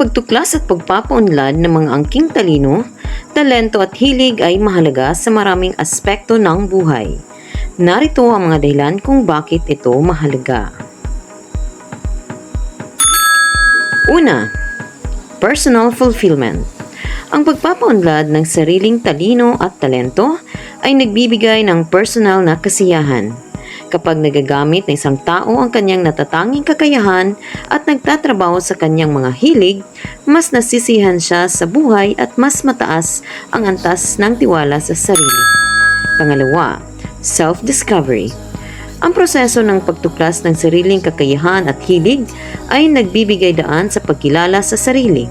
pagtuklas at pagpapaunlad ng mga angking talino, talento at hilig ay mahalaga sa maraming aspekto ng buhay. Narito ang mga dahilan kung bakit ito mahalaga. Una, personal fulfillment. Ang pagpapaunlad ng sariling talino at talento ay nagbibigay ng personal na kasiyahan. Kapag nagagamit ng isang tao ang kanyang natatanging kakayahan at nagtatrabaho sa kanyang mga hilig, mas nasisihan siya sa buhay at mas mataas ang antas ng tiwala sa sarili. Pangalawa, self-discovery. Ang proseso ng pagtuklas ng sariling kakayahan at hilig ay nagbibigay daan sa pagkilala sa sarili.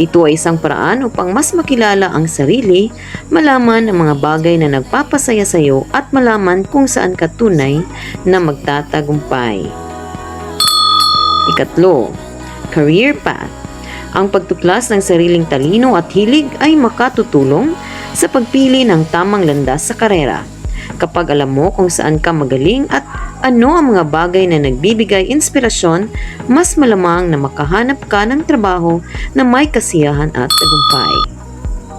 Ito ay isang paraan upang mas makilala ang sarili, malaman ang mga bagay na nagpapasaya sa iyo at malaman kung saan ka tunay na magtatagumpay. Ikatlo, career path. Ang pagtuklas ng sariling talino at hilig ay makatutulong sa pagpili ng tamang landas sa karera. Kapag alam mo kung saan ka magaling at ano ang mga bagay na nagbibigay inspirasyon, mas malamang na makahanap ka ng trabaho na may kasiyahan at tagumpay.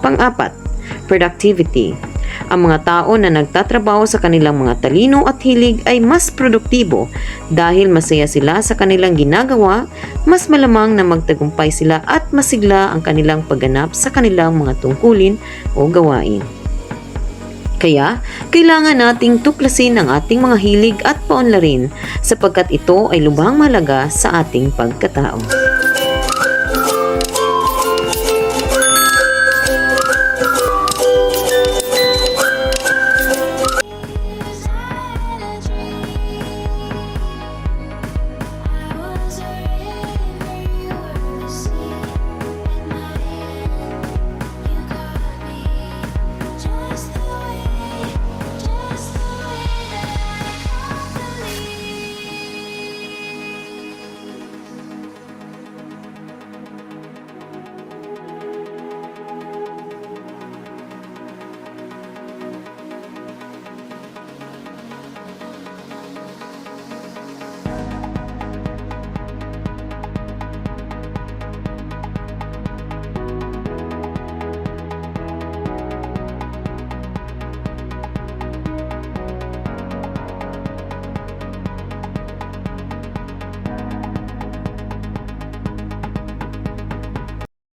Pang-apat, productivity. Ang mga tao na nagtatrabaho sa kanilang mga talino at hilig ay mas produktibo dahil masaya sila sa kanilang ginagawa, mas malamang na magtagumpay sila at masigla ang kanilang pagganap sa kanilang mga tungkulin o gawain. Kaya, kailangan nating tuklasin ang ating mga hilig at paunlarin sapagkat ito ay lubhang mahalaga sa ating pagkatao.